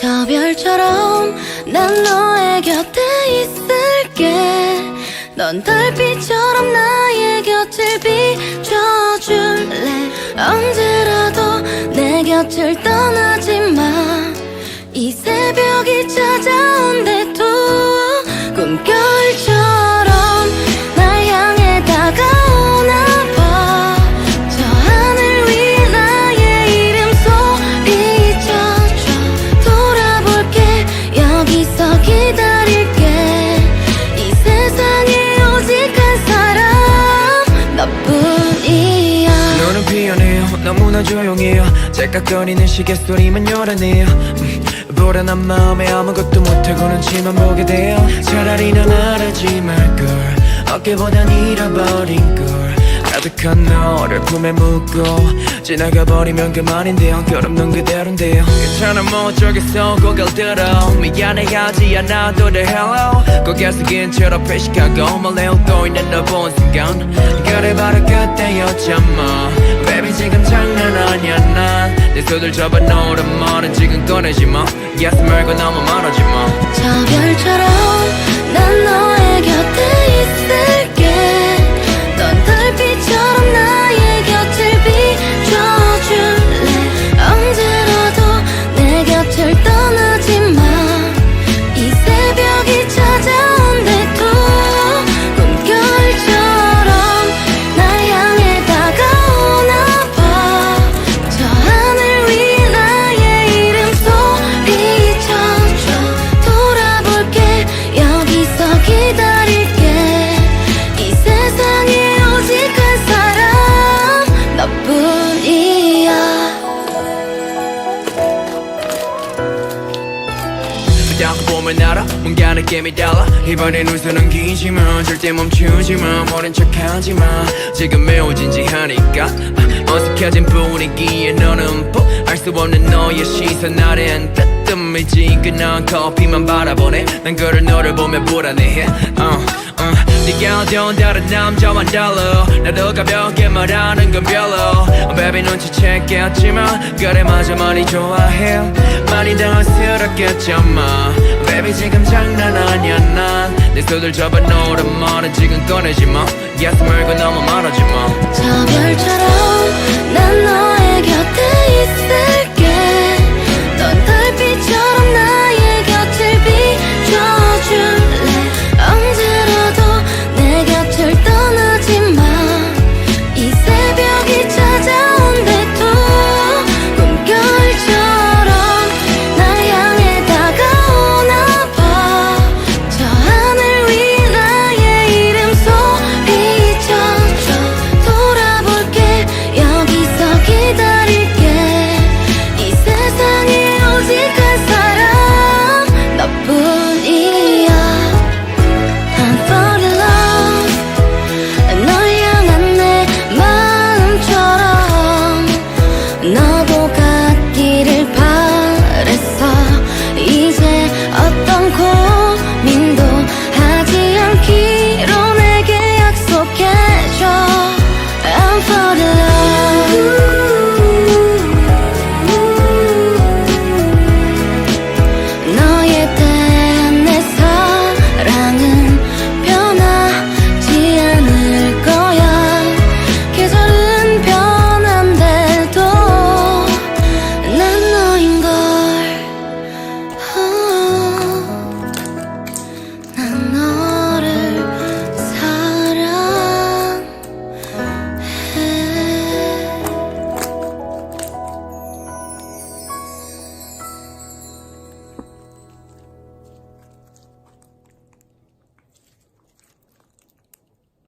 별처럼 난 너의 곁에 있을게. 넌 달빛처럼 나의 곁을 비춰줄래? 언제라도 내 곁을 떠나지 마이 새벽이 너무나 조용해요. 째깍거리는 시계 소리만 요란해요. 음, 불안한 마음에 아무것도 못하고는 지만 보게 돼요? 차라리 넌 알아지 말걸. 어깨보단 잃어버린 걸 가득한 너를 품에 묻고 지나가 버리면 그만인데요 결없는 그대로인데요 괜찮아 뭐 어쩌겠어. 고개를 들어. 미안해 하지 않아도 돼. Hello. 고개 숙인 채로 표식하고 몰래 웃고 있는 너본 순간 그래 바로 그때였잖아. Baby 지금 장난 아니야 난내 손을 잡아 놓으란 말은 지금 꺼내지 마. Yes 말고 너무 말하지 마. 저 별처럼 난 너의 곁에 있을 딱 보면 알아 뭔가 느낌이 달라. 이번엔 웃음은 기지만 절대 멈추지 마. 모른 척하지 마. 지금 매우 진지하니까 아, 어색해진 분위기에 너는 뭐알수 없는 너의 시선 아래엔 뜨뜻미지근한 커피만 바라보네. 난 그를 너를 보며 불안해해. 어, 어. 네가 어두운 다른 남자와 달라. 나도 가볍게 말하는 건 별로. Baby 눈치챘겠지만 그래 맞아 많이 좋아해. 많이 당황스럽겠지만 Baby 지금 장난 아니야 난내 손을 잡아 놓으란 말은 지금 꺼내지 마. Yes 말고 너무 말하지 마. 저 별처럼 난 너의 곁에 있을게 空空